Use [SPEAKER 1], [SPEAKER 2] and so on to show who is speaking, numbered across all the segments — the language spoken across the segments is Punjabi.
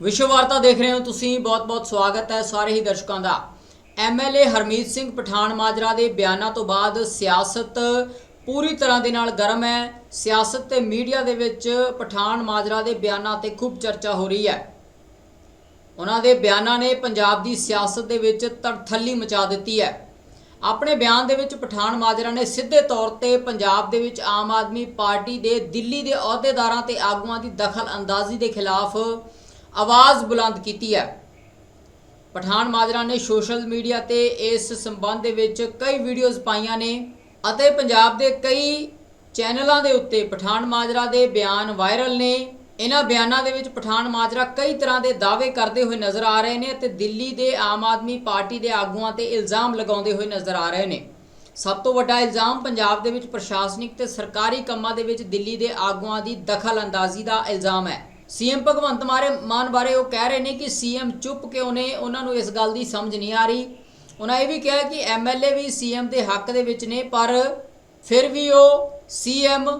[SPEAKER 1] ਵਿਸ਼ਵ ਵਾਰਤਾ ਦੇਖ ਰਹੇ ਹੋ ਤੁਸੀਂ ਬਹੁਤ-ਬਹੁਤ ਸਵਾਗਤ ਹੈ ਸਾਰੇ ਹੀ ਦਰਸ਼ਕਾਂ ਦਾ। ਐਮਐਲਏ ਹਰਮੀਤ ਸਿੰਘ ਪਠਾਨ ਮਾਜਰਾ ਦੇ ਬਿਆਨਾਂ ਤੋਂ ਬਾਅਦ ਸਿਆਸਤ ਪੂਰੀ ਤਰ੍ਹਾਂ ਦੇ ਨਾਲ ਗਰਮ ਹੈ। ਸਿਆਸਤ ਤੇ ਮੀਡੀਆ ਦੇ ਵਿੱਚ ਪਠਾਨ ਮਾਜਰਾ ਦੇ ਬਿਆਨਾਂ ਤੇ ਖੂਬ ਚਰਚਾ ਹੋ ਰਹੀ ਹੈ। ਉਹਨਾਂ ਦੇ ਬਿਆਨਾਂ ਨੇ ਪੰਜਾਬ ਦੀ ਸਿਆਸਤ ਦੇ ਵਿੱਚ ਤੜਥੱਲੀ ਮਚਾ ਦਿੱਤੀ ਹੈ। ਆਪਣੇ ਬਿਆਨ ਦੇ ਵਿੱਚ ਪਠਾਨ ਮਾਜਰਾ ਨੇ ਸਿੱਧੇ ਤੌਰ ਤੇ ਪੰਜਾਬ ਦੇ ਵਿੱਚ ਆਮ ਆਦਮੀ ਪਾਰਟੀ ਦੇ ਦਿੱਲੀ ਦੇ ਅਹੁਦੇਦਾਰਾਂ ਤੇ ਆਗੂਆਂ ਦੀ ਦਖਲ ਅੰਦਾਜ਼ੀ ਦੇ ਖਿਲਾਫ ਆਵਾਜ਼ ਬੁਲੰਦ ਕੀਤੀ ਹੈ। ਪਠਾਨ ਮਾਜਰਾ ਨੇ ਸੋਸ਼ਲ ਮੀਡੀਆ ਤੇ ਇਸ ਸੰਬੰਧ ਦੇ ਵਿੱਚ ਕਈ ਵੀਡੀਓਜ਼ ਪਾਈਆਂ ਨੇ ਅਤੇ ਪੰਜਾਬ ਦੇ ਕਈ ਚੈਨਲਾਂ ਦੇ ਉੱਤੇ ਪਠਾਨ ਮਾਜਰਾ ਦੇ ਬਿਆਨ ਵਾਇਰਲ ਨੇ। ਇਹਨਾਂ ਬਿਆਨਾਂ ਦੇ ਵਿੱਚ ਪਠਾਨ ਮਾਜਰਾ ਕਈ ਤਰ੍ਹਾਂ ਦੇ ਦਾਅਵੇ ਕਰਦੇ ਹੋਏ ਨਜ਼ਰ ਆ ਰਹੇ ਨੇ ਅਤੇ ਦਿੱਲੀ ਦੇ ਆਮ ਆਦਮੀ ਪਾਰਟੀ ਦੇ ਆਗੂਆਂ ਤੇ ਇਲਜ਼ਾਮ ਲਗਾਉਂਦੇ ਹੋਏ ਨਜ਼ਰ ਆ ਰਹੇ ਨੇ। ਸਭ ਤੋਂ ਵੱਡਾ ਇਲਜ਼ਾਮ ਪੰਜਾਬ ਦੇ ਵਿੱਚ ਪ੍ਰਸ਼ਾਸਨਿਕ ਤੇ ਸਰਕਾਰੀ ਕੰਮਾਂ ਦੇ ਵਿੱਚ ਦਿੱਲੀ ਦੇ ਆਗੂਆਂ ਦੀ ਦਖਲ ਅੰਦਾਜ਼ੀ ਦਾ ਇਲਜ਼ਾਮ ਹੈ। ਸੀਐਮ ਭਗਵੰਤ ਮਾਰੇ ਮਾਨ ਬਾਰੇ ਉਹ ਕਹਿ ਰਹੇ ਨੇ ਕਿ ਸੀਐਮ ਚੁੱਪ ਕਿਉਂ ਨੇ? ਉਹਨਾਂ ਨੂੰ ਇਸ ਗੱਲ ਦੀ ਸਮਝ ਨਹੀਂ ਆ ਰਹੀ। ਉਹਨਾਂ ਇਹ ਵੀ ਕਿਹਾ ਕਿ ਐਮਐਲਏ ਵੀ ਸੀਐਮ ਦੇ ਹੱਕ ਦੇ ਵਿੱਚ ਨੇ, ਪਰ ਫਿਰ ਵੀ ਉਹ ਸੀਐਮ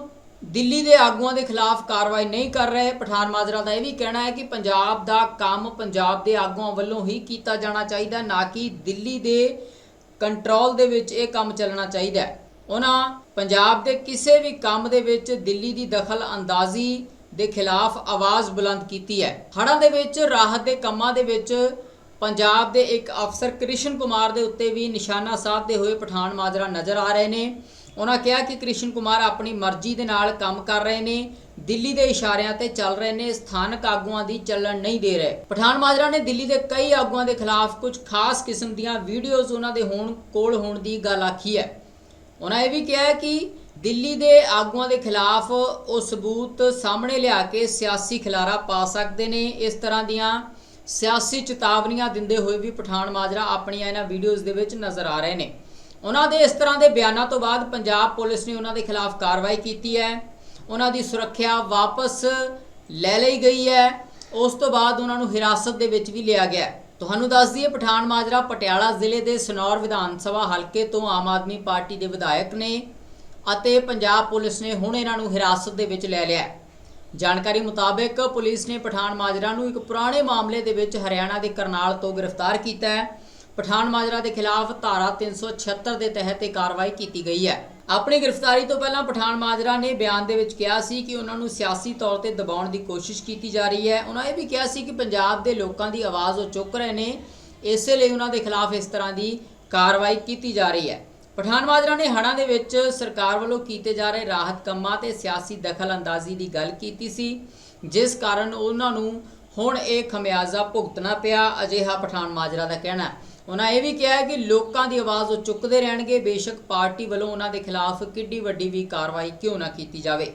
[SPEAKER 1] ਦਿੱਲੀ ਦੇ ਆਗੂਆਂ ਦੇ ਖਿਲਾਫ ਕਾਰਵਾਈ ਨਹੀਂ ਕਰ ਰਹੇ। ਪਠਾਨ ਮਾਜਰਾ ਦਾ ਇਹ ਵੀ ਕਹਿਣਾ ਹੈ ਕਿ ਪੰਜਾਬ ਦਾ ਕੰਮ ਪੰਜਾਬ ਦੇ ਆਗੂਆਂ ਵੱਲੋਂ ਹੀ ਕੀਤਾ ਜਾਣਾ ਚਾਹੀਦਾ, ਨਾ ਕਿ ਦਿੱਲੀ ਦੇ ਕੰਟਰੋਲ ਦੇ ਵਿੱਚ ਇਹ ਕੰਮ ਚੱਲਣਾ ਚਾਹੀਦਾ ਉਹਨਾਂ, ਪੰਜਾਬ ਦੇ ਕਿਸੇ ਵੀ ਕੰਮ ਦੇ ਵਿੱਚ ਦਿੱਲੀ ਦੀ ਦਖਲ ਅੰਦਾਜ਼ੀ ਦੇ ਖਿਲਾਫ ਆਵਾਜ਼ ਬੁਲੰਦ ਕੀਤੀ ਹੈ। ਹੜ੍ਹਾਂ ਦੇ ਵਿੱਚ, ਰਾਹਤ ਦੇ ਕੰਮਾਂ ਦੇ ਵਿੱਚ ਪੰਜਾਬ ਦੇ ਇੱਕ ਅਫਸਰ ਕ੍ਰਿਸ਼ਨ ਕੁਮਾਰ ਦੇ ਉੱਤੇ ਵੀ ਨਿਸ਼ਾਨਾ ਸਾਧਦੇ ਹੋਏ ਪਠਾਨ ਮਾਜਰਾ ਨਜ਼ਰ ਆ ਰਹੇ ਨੇ। ਉਹਨਾਂ ਕਿਹਾ ਕਿ ਕ੍ਰਿਸ਼ਨ ਕੁਮਾਰ ਆਪਣੀ ਮਰਜ਼ੀ ਦੇ ਨਾਲ ਕੰਮ ਕਰ ਰਹੇ ਨੇ, ਦਿੱਲੀ ਦੇ ਇਸ਼ਾਰਿਆਂ ਤੇ ਚੱਲ ਰਹੇ ਨੇ, ਸਥਾਨਕ ਆਗੂਆਂ ਦੀ ਚੱਲਣ ਨਹੀਂ ਦੇ ਰਹੇ। ਪਠਾਨ ਮਾਜਰਾ ਨੇ ਦਿੱਲੀ ਦੇ ਕਈ ਆਗੂਆਂ ਦੇ ਖਿਲਾਫ ਕੁਝ ਖਾਸ ਕਿਸਮ ਦੀਆਂ ਵੀਡੀਓਜ਼ ਉਹਨਾਂ ਦੇ ਹੋਣ, ਕੋਲ ਹੋਣ ਦੀ ਗੱਲ ਆਖੀ ਹੈ। ਉਹਨਾਂ ਇਹ ਵੀ ਕਿਹਾ ਕਿ ਦਿੱਲੀ ਦੇ ਆਗੂਆਂ ਦੇ ਖਿਲਾਫ ਉਹ ਸਬੂਤ ਸਾਹਮਣੇ ਲਿਆ ਕੇ ਸਿਆਸੀ ਖਿਲਾਰਾ ਪਾ ਸਕਦੇ ਨੇ। ਇਸ ਤਰ੍ਹਾਂ ਦੀਆਂ ਸਿਆਸੀ ਚੇਤਾਵਨੀਆਂ ਦਿੰਦੇ ਹੋਏ ਵੀ ਪਠਾਨ ਮਾਜਰਾ ਆਪਣੀਆਂ ਇਹਨਾਂ ਵੀਡੀਓਜ਼ ਦੇ ਵਿੱਚ ਨਜ਼ਰ ਆ ਰਹੇ ਨੇ। ਉਹਨਾਂ ਦੇ ਇਸ ਤਰ੍ਹਾਂ ਦੇ ਬਿਆਨਾਂ ਤੋਂ ਬਾਅਦ ਪੰਜਾਬ ਪੁਲਿਸ ਨੇ ਉਹਨਾਂ ਦੇ ਖਿਲਾਫ ਕਾਰਵਾਈ ਕੀਤੀ ਹੈ। ਉਹਨਾਂ ਦੀ ਸੁਰੱਖਿਆ ਵਾਪਸ ਲੈ ਲਈ ਗਈ ਹੈ। ਉਸ ਤੋਂ ਬਾਅਦ ਉਹਨਾਂ ਨੂੰ ਹਿਰਾਸਤ ਦੇ ਵਿੱਚ ਵੀ ਲਿਆ ਗਿਆ ਤੁਹਾਨੂੰ ਦੱਸ ਦਈਏ, ਪਠਾਨ ਮਾਜਰਾ ਪਟਿਆਲਾ ਜ਼ਿਲ੍ਹੇ ਦੇ ਸਨੌਰ ਵਿਧਾਨ ਸਭਾ ਹਲਕੇ ਤੋਂ ਆਮ ਆਦਮੀ ਪਾਰਟੀ ਦੇ ਵਿਧਾਇਕ ਨੇ। ਅਤੇ ਪੰਜਾਬ ਪੁਲਿਸ ਨੇ ਹੁਣ ਇਹਨਾਂ ਨੂੰ ਹਿਰਾਸਤ ਦੇ ਵਿੱਚ ਲੈ ਲਿਆ ਜਾਣਕਾਰੀ ਮੁਤਾਬਕ ਪੁਲਿਸ ਨੇ ਪਠਾਨ ਮਾਜਰਾ ਨੂੰ ਇੱਕ ਪੁਰਾਣੇ ਮਾਮਲੇ ਦੇ ਵਿੱਚ ਹਰਿਆਣਾ ਦੇ ਕਰਨਾਲ ਤੋਂ ਗ੍ਰਿਫਤਾਰ ਕੀਤਾ ਹੈ। ਪਠਾਨ ਮਾਜਰਾ ਦੇ ਖਿਲਾਫ ਧਾਰਾ 376 ਦੇ ਤਹਿਤ ਇਹ ਕਾਰਵਾਈ ਕੀਤੀ ਗਈ ਹੈ। ਆਪਣੀ ਗ੍ਰਿਫਤਾਰੀ ਤੋਂ ਪਹਿਲਾਂ ਪਠਾਨ ਮਾਜਰਾ ਨੇ ਬਿਆਨ ਦੇ ਵਿੱਚ ਕਿਹਾ ਸੀ ਕਿ ਉਹਨਾਂ ਨੂੰ ਸਿਆਸੀ ਤੌਰ ਤੇ ਦਬਾਉਣ ਦੀ ਕੋਸ਼ਿਸ਼ ਕੀਤੀ ਜਾ ਰਹੀ ਹੈ। ਉਹਨਾਂ ਇਹ ਵੀ ਕਿਹਾ ਸੀ ਕਿ ਪੰਜਾਬ ਦੇ ਲੋਕਾਂ ਦੀ ਆਵਾਜ਼ ਉਹ ਚੁੱਕ ਰਹੇ ਨੇ। ਇਸੇ ਲਈ ਉਹਨਾਂ ਦੇ ਖਿਲਾਫ ਇਸ ਤਰ੍ਹਾਂ ਦੀ ਕਾਰਵਾਈ ਕੀਤੀ ਜਾ ਰਹੀ ਹੈ। ਪਠਾਨ ਮਾਜਰਾ ਨੇ ਹੜ੍ਹਾਂ ਦੇ ਵਿੱਚ ਸਰਕਾਰ ਵੱਲੋਂ ਕੀਤੇ ਜਾ ਰਹੇ ਰਾਹਤ ਕੰਮਾਂ ਤੇ ਸਿਆਸੀ ਦਖਲ ਅੰਦਾਜ਼ੀ ਦੀ ਗੱਲ ਕੀਤੀ ਸੀ, ਜਿਸ ਕਾਰਨ ਉਹਨਾਂ ਨੂੰ ਹੁਣ ਇਹ ਖਮਿਆਜ਼ਾ ਭੁਗਤਣਾ ਪਿਆ, ਅਜਿਹਾ ਪਠਾਨ ਮਾਜਰਾ ਦਾ ਕਹਿਣਾ ਹੈ। ਉਹਨਾਂ ਇਹ ਵੀ ਕਿਹਾ ਹੈ ਕਿ ਲੋਕਾਂ ਦੀ ਆਵਾਜ਼ ਉਹ ਚੁੱਕਦੇ ਰਹਿਣਗੇ, ਬੇਸ਼ੱਕ ਪਾਰਟੀ ਵੱਲੋਂ ਉਹਨਾਂ ਦੇ ਖਿਲਾਫ ਕਿੱਡੀ ਵੱਡੀ ਵੀ ਕਾਰਵਾਈ ਕਿਉਂ ਨਾ ਕੀਤੀ ਜਾਵੇ।